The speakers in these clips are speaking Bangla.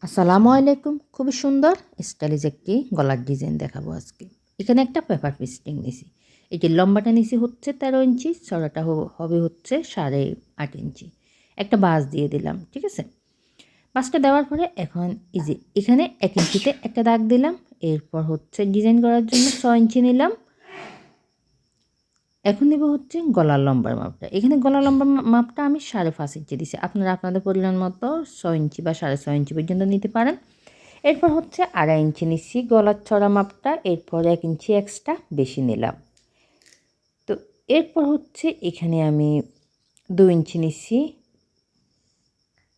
আসসালামু আলাইকুম। খুবই সুন্দর। স্টাইলিশ একটি গলার ডিজাইন দেখাবো আজকে। এখানে একটা পেপার পেস্টিং নিছি। এটি লম্বাটা নিছি হচ্ছে তেরো ইঞ্চি চড়াটা হব- হচ্ছে সাড়ে আট ইঞ্চি। একটা বাস দিয়ে দিলাম, ঠিক আছে? বাসটা দেওয়ার পরে এখন যে এখানে এক ইঞ্চিতে একটা দাগ দিলাম। এরপর হচ্ছে ডিজাইন করার জন্য ছ ইঞ্চি নিলাম। এখন দেবো হচ্ছে গলার লম্বার মাপটা। এখানে গলার লম্বার মাপটা আমি সাড়ে পাঁচ ইঞ্চি দিছি। আপনারা আপনাদের পরিমাণ মতো ছয় ইঞ্চি বা সাড়ে ছয় ইঞ্চি পর্যন্ত নিতে পারেন। এরপর হচ্ছে আড়াই ইঞ্চি নিচ্ছি গলার ছড়া মাপটা, এরপর এক ইঞ্চি এক্সট্রা বেশি নিলাম। তো এরপর হচ্ছে এখানে আমি দু ইঞ্চি নিচ্ছি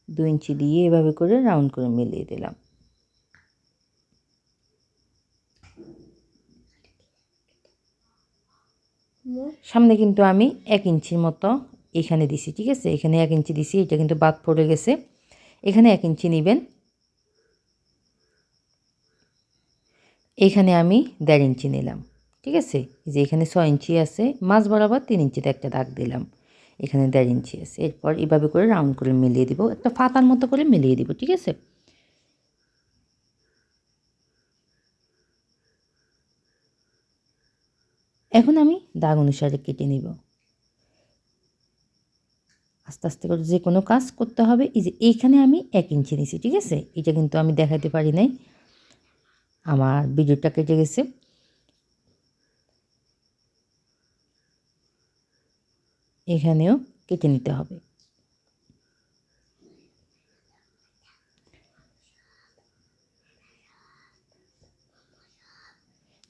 দু ইঞ্চি দিয়ে এভাবে করে রাউন্ড করে মিলিয়ে দিলাম। সামনে কিন্তু আমি এক ইঞ্চির মতো এখানে দিছি, ঠিক আছে? এখানে এক ইঞ্চি দিছি, এটা কিন্তু বাদ পড়ে গেছে। এখানে এক ইঞ্চি নেবেন। এখানে আমি দেড় ইঞ্চি নিলাম, ঠিক আছে? যে এখানে ছয় ইঞ্চি আছে মাছ বরাবর তিন ইঞ্চিতে একটা দাগ দিলাম। এখানে দেড় ইঞ্চি আছে। এরপর এভাবে করে রাউন্ড করে মিলিয়ে দিব, একটা ফাতার মতো করে মিলিয়ে দিব, ঠিক আছে? এখন আমি দাগ অনুসারে কেটে নিব। আস্তে আস্তে করে যে কোনো কাজ করতে হবে, এই যে এইখানে আমি এক ইঞ্চি নিছি, ঠিক আছে? এটা কিন্তু আমি দেখাতে পারি নাই। আমার ভিডিওটা কেটে গেছে। এখানেও কেটে নিতে হবে।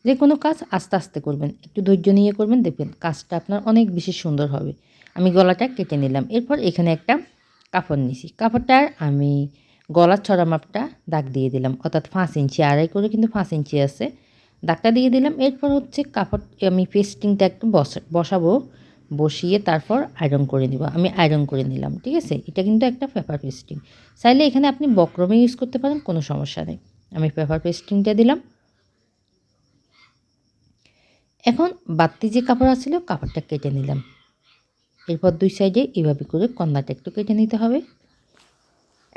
যে কোনো কাজ আস্তে আস্তে করবেন, একটু ধৈর্য নিয়ে করবেন, দেখবেন কাজটা আপনার অনেক বেশি সুন্দর হবে। আমি গলাটা কেটে নিলাম, এরপর এখানে একটা কাপড় নিছি। কাপড়টার আমি গলার ছড়া মাপটা দাগ দিয়ে দিলাম, অর্থাৎ পাঁচ ইঞ্চি আড়াই করে কিন্তু পাঁচ ইঞ্চি আছে। দাগটা দিয়ে দিলাম, এরপর হচ্ছে কাপড়, আমি পেস্টিংটা একটু বসা, বসাবো, বসিয়ে তারপর আয়রন করে নিব। আমি আয়রন করে নিলাম, ঠিক আছে? এটা কিন্তু একটা পেপার পেস্টিং। চাইলে এখানে আপনি বক্রমে ইউজ করতে পারেন, কোনো সমস্যা নেই। আমি পেপার পেস্টিংটা দিলাম এখন বাড়তি যে কাপড় আছিল, কাপড়টা কেটে নিলাম। এরপর দুই সাইডে এইভাবে করে কন্দাটা একটু কেটে নিতে হবে।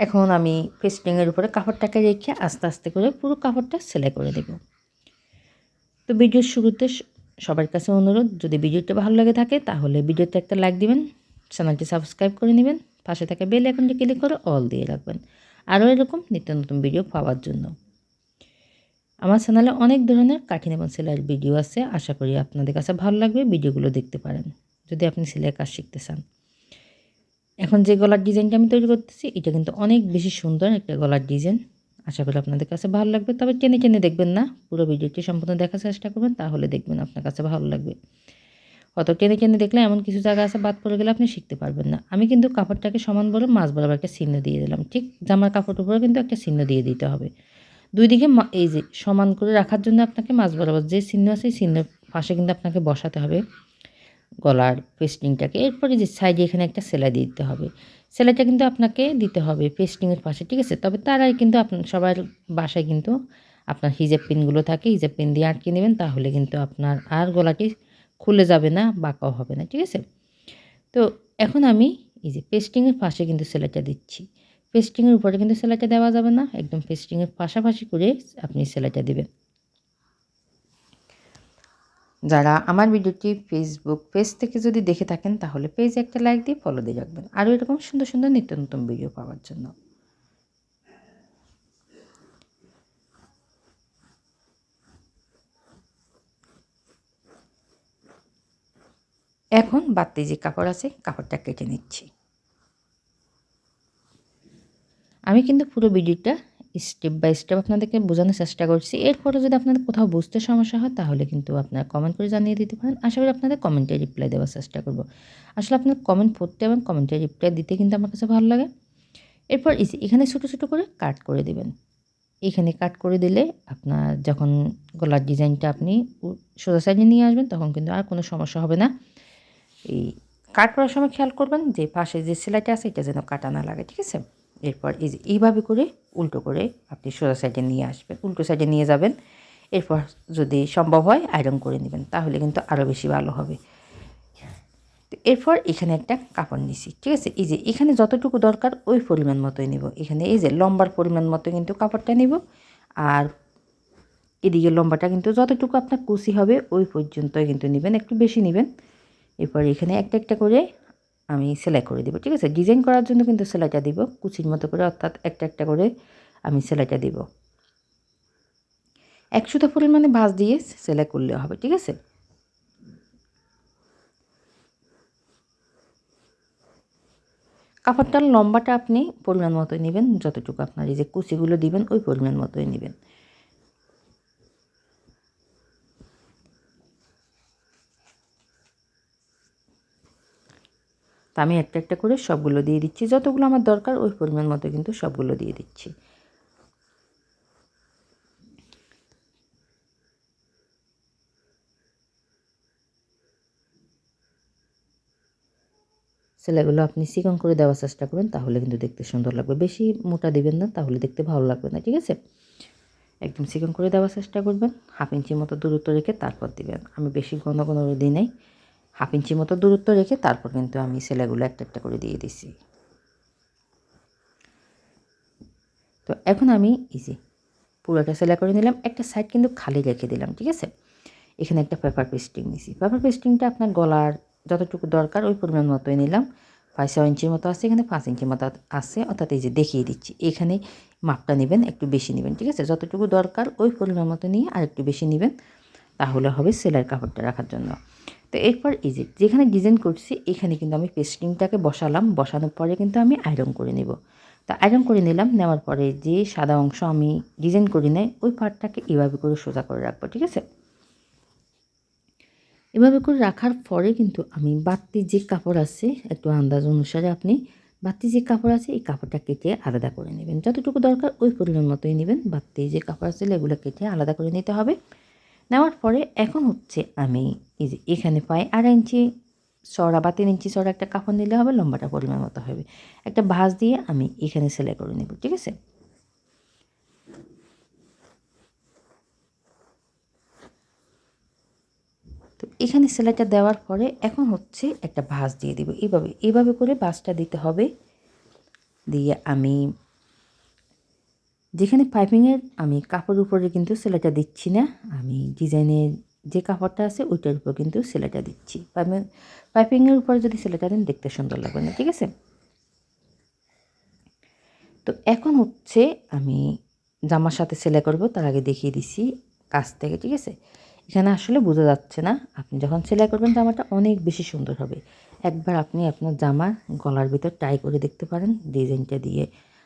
এখন আমি পেস্টিংয়ের উপরে কাপড়টাকে রেখে আস্তে আস্তে করে পুরো কাপড়টা সেলাই করে দেব তো ভিডিওর শুরুতে সবার কাছে অনুরোধ, যদি ভিডিওটা ভালো লাগে থাকে, তাহলে ভিডিওতে একটা লাইক দিবেন, চ্যানেলটি সাবস্ক্রাইব করে নেবেন, পাশে থাকা বেল আইকনটি ক্লিক করে অল দিয়ে রাখবেন। আরও এরকম নিত্য নতুন ভিডিও পাওয়ার জন্য। আমার চ্যানেলে অনেক ধরনের কাঠিন এবং সেলাইয়ের ভিডিও আছে। আশা করি আপনাদের কাছে ভালো লাগবে, ভিডিওগুলো দেখতে পারেন, যদি আপনি সেলাইয়ের কাজ শিখতে চান। এখন যে গলার ডিজাইনটা আমি তৈরি করতেছি, এটা কিন্তু অনেক বেশি সুন্দর একটা গলার ডিজাইন। আশা করি আপনাদের কাছে ভালো লাগবে, তবে টেনে টেনে দেখবেন না। পুরো ভিডিওটি সম্পূর্ণ দেখার চেষ্টা করবেন, তাহলে দেখবেন আপনার কাছে ভালো লাগবে। অত টেনে টেনে দেখলে এমন কিছু জায়গা আছে, বাদ পড়ে গেলে আপনি শিখতে পারবেন না। আমি কিন্তু কাপড়টাকে সমান বলে মাছ বরাবর একটা চিহ্ন দিয়ে দিলাম। ঠিক জামার কাপড়ের উপরে কিন্তু একটা চিহ্ন দিয়ে দিতে হবে। দুই দিকে এই যে সমান করে রাখার জন্য আপনাকে মাছ বরাবর যে চিহ্ন আছে সেই চিহ্নের পাশে কিন্তু আপনাকে বসাতে হবে গলার পেস্টিংটাকে এরপরে যে সাইডে এখানে একটা সেলাই দিয়ে দিতে হবে। সেলাইটা কিন্তু আপনাকে দিতে হবে পেস্টিংয়ের পাশে, ঠিক আছে? তবে তার আগে কিন্তু আপনার সবার বাসায় কিন্তু আপনার হিজাব পিনগুলো থাকে, হিজাব পিন দিয়ে আটকে নেবেন, তাহলে কিন্তু আপনার আর গলাটি খুলে যাবে না, বাঁকাও হবে না, ঠিক আছে? তো এখন আমি এই যে পেস্টিংয়ের পাশে কিন্তু সেলাইটা দিচ্ছি। পেস্টিংয়ের উপরে কিন্তু সেলাইটা দেওয়া যাবে না। একদম পেস্টিংয়ের পাশাপাশি করে আপনি সেলাইটা দেবেন। যারা আমার ভিডিওটি ফেসবুক পেজ থেকে যদি দেখে থাকেন, তাহলে পেজে একটা লাইক দিয়ে ফলো দিয়ে রাখবেন। আরও এরকম সুন্দর সুন্দর নিত্য নতুন ভিডিও পাওয়ার জন্য। এখন বাড়তি যে কাপড় আছে, কাপড়টা কেটে নিচ্ছি। আমি কিন্তু পুরো ভিডিওটা স্টেপ বাই স্টেপ আপনাদেরকে বোঝানোর চেষ্টা করছি। এরপরে যদি আপনাদের কোথাও বুঝতে সমস্যা হয়, তাহলে কিন্তু আপনারা কমেন্ট করে জানিয়ে দিতে পারেন। আশা করি আপনাদের কমেন্টে রিপ্লাই দেওয়ার চেষ্টা করব। আসলে আপনার কমেন্ট পড়তে এবং কমেন্টে রিপ্লাই দিতে কিন্তু আমার কাছে ভালো লাগে। এরপর এখানে ছোটো ছোটো করে কাট করে দেবেন। এখানে কাট করে দিলে আপনার যখন গলার ডিজাইনটা আপনি সোজা সাইডে নিয়ে আসবেন, তখন কিন্তু আর কোনো সমস্যা হবে না। এই কাট করার সময় খেয়াল করবেন যে পাশে যে সেলাইটা আছে, এটা যেন কাটা না লাগে, ঠিক আছে? এরপর এই যে এইভাবে করে উল্টো করে আপনি সোজা সাইডে নিয়ে আসবেন, উল্টো সাইডে নিয়ে যাবেন। এরপর যদি সম্ভব হয় আয়রন করে নেবেন, তাহলে কিন্তু আরও বেশি ভালো হবে। তো এরপর এখানে একটা কাপড় নিছি, ঠিক আছে? এই যে এখানে যতটুকু দরকার, ওই পরিমাণ মতোই নেব। এখানে এই যে লম্বার পরিমাণ মতো কিন্তু কাপড়টা নেব, আর এদিকে লম্বাটা কিন্তু যতটুকু আপনার কুচি হবে, ওই পর্যন্তই কিন্তু নেবেন, একটু বেশি নেবেন। এরপর এখানে একটা একটা করে আমি সেলাই করে দেবো, ঠিক আছে? ডিজাইন করার জন্য কিন্তু সেলাইটা দিব, কুচির মতো করে, অর্থাৎ একটা একটা করে আমি সেলাইটা দিব। একশোটা পরিমাণে ভাঁজ দিয়ে সেলাই করলে হবে, ঠিক আছে? কাপড়টার লম্বাটা আপনি পরিমাণ মতোই নেবেন, যতটুকু আপনার এই যে কুচিগুলো দিবেন, ওই পরিমাণ মতোই নেবেন। তা আমি একটা একটা করে সবগুলো দিয়ে দিচ্ছি। যতগুলো আমার দরকার ওই পরিমাণ মতো কিন্তু সবগুলো দিয়ে দিচ্ছি। সেলাইগুলো আপনি চিকন করে দেওয়ার চেষ্টা করবেন, তাহলে কিন্তু দেখতে সুন্দর লাগবে। বেশি মোটা দিবেন না, তাহলে দেখতে ভালো লাগবে না, ঠিক আছে? একদম চিকন করে দেওয়ার চেষ্টা করবেন, হাফ ইঞ্চির মতো দূরত্ব রেখে তারপর দিবেন। আমি বেশি ঘন ঘন দিই নাই। হাফ ইঞ্চি মতো দূরত্ব রেখে তারপর কিন্তু আমি সেলাইগুলো একটা একটা করে দিয়ে দিছি। তো এখন আমি ইজি পুরোটা সেলাই করে নিলাম, একটা সাইড কিন্তু খালি রেখে দিলাম, ঠিক আছে? এখানে একটা পেপার পেস্টিং নিছি। পেপার পেস্টিংটা আপনার গলার যতটুকু দরকার ওই পরিমাণ মতোই নিলাম। পাঁচ ছয় ইঞ্চির মতো আছে, এখানে পাঁচ ইঞ্চির মতো আছে, অর্থাৎ এই যে দেখিয়ে দিচ্ছি। এখানে মাপটা নেবেন, একটু বেশি নেবেন, ঠিক আছে? যতটুকু দরকার ওই পরিমাণ মতো নিয়ে আর একটু বেশি নেবেন। তাহলে হবে সেলাইয়ের কাপড়টা রাখার জন্য। তো এরপর যে, যেখানে ডিজাইন করছি, এখানে কিন্তু আমি পেস্টিংটাকে বসালাম। বসানোর পরে কিন্তু আমি আয়রন করে নেব। তো আয়রন করে নিলাম, নেওয়ার পরে যে সাদা অংশ আমি ডিজাইন করি নাই, ওই পার্টটাকে এভাবে করে সোজা করে রাখব, ঠিক আছে? এভাবে করে রাখার পরে কিন্তু আমি বাড়তি যে কাপড় আছে, একটু আন্দাজ অনুসারে আপনি বাড়তি যে কাপড় আছে, এই কাপড়টা কেটে আলাদা করে নেবেন। যতটুকু দরকার ওই পরিমাণ মতোই নেবেন। বাড়তি যে কাপড় আছে এগুলো কেটে আলাদা করে নিতে হবে। নেওয়ার পরে এখন হচ্ছে আমি এই যে এখানে পাই আড়াই ইঞ্চি সরা বা তিন ইঞ্চি চড়া একটা কাপড় নিলে হবে, লম্বাটা পরিমাণ মতো হবে। একটা ভাঁজ দিয়ে আমি এখানে সেলাই করে নেব, ঠিক আছে? তো এখানে সেলাইটা দেওয়ার পরে এখন হচ্ছে একটা ভাঁজ দিয়ে দিব। এইভাবে এইভাবে করে ভাঁজটা দিতে হবে। দিয়ে আমি যেখানে পাইপিংয়ের আমি কাপড় উপরে কিন্তু সেলাইটা দিচ্ছি না, আমি ডিজাইনের যে কাপড়টা আছে ওইটার উপর কিন্তু সেলাইটা দিচ্ছি। পাইপিং পাইপিংয়ের উপরে যদি সেলাইটা দেন দেখতে সুন্দর লাগবে না, ঠিক আছে? তো এখন হচ্ছে আমি জামার সাথে সেলাই করব, তার আগে দেখিয়ে দিছি কাছ থেকে, ঠিক আছে? এখানে আসলে বোঝা যাচ্ছে না, আপনি যখন সেলাই করবেন জামাটা অনেক বেশি সুন্দর হবে। একবার আপনি আপনার জামার গলার ভিতর টাই করে দেখতে পারেন, ডিজাইনটা দিয়ে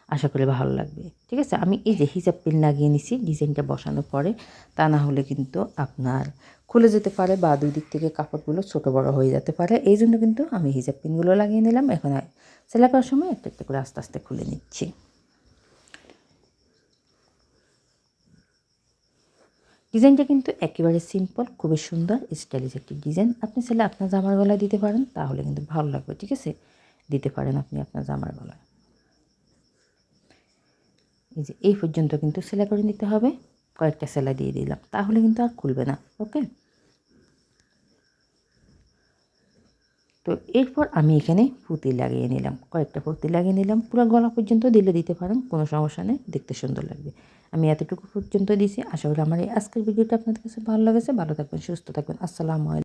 আশা করি ভালো লাগবে। ঠিক আছে? আমি এই যে হিজাব পিন লাগিয়ে নিছি, ডিজাইনটা বসানোর পরে, তা না হলে কিন্তু আপনার খুলে যেতে পারে বা দুই দিক থেকে কাপড়গুলো ছোটো বড় হয়ে যেতে পারে। এই জন্য কিন্তু আমি হিজাব পিনগুলো লাগিয়ে নিলাম। এখন সেলাই করার সময় একটা একটা করে আস্তে আস্তে খুলে নিচ্ছি। ডিজাইনটা কিন্তু একেবারে সিম্পল, খুবই সুন্দর, স্টাইলিশ একটি ডিজাইন। আপনি চাইলে আপনার জামার গলায় দিতে পারেন, তাহলে কিন্তু ভালো লাগবে। ঠিক আছে? দিতে পারেন আপনি আপনার জামার গলায়। এই যে, এই পর্যন্ত কিন্তু সেলাই করে নিতে হবে। কয়েকটা সেলাই দিয়ে দিলাম। তাহলে কিন্তু আর খুলবে না, ওকে? তো এরপর আমি এখানে পুঁতি লাগিয়ে নিলাম। কয়েকটা পুঁতি লাগিয়ে নিলাম। পুরো গলা পর্যন্ত দিলে দিতে পারেন, কোনো সমস্যা নেই। দেখতে সুন্দর লাগবে। আমি এতটুকু পর্যন্ত দিয়েছি। আশা করি আমার এই আজকের ভিডিওটা আপনাদের কাছে ভালো লেগেছে। ভালো থাকবেন, সুস্থ থাকবেন। আসসালামু আলাইকুম।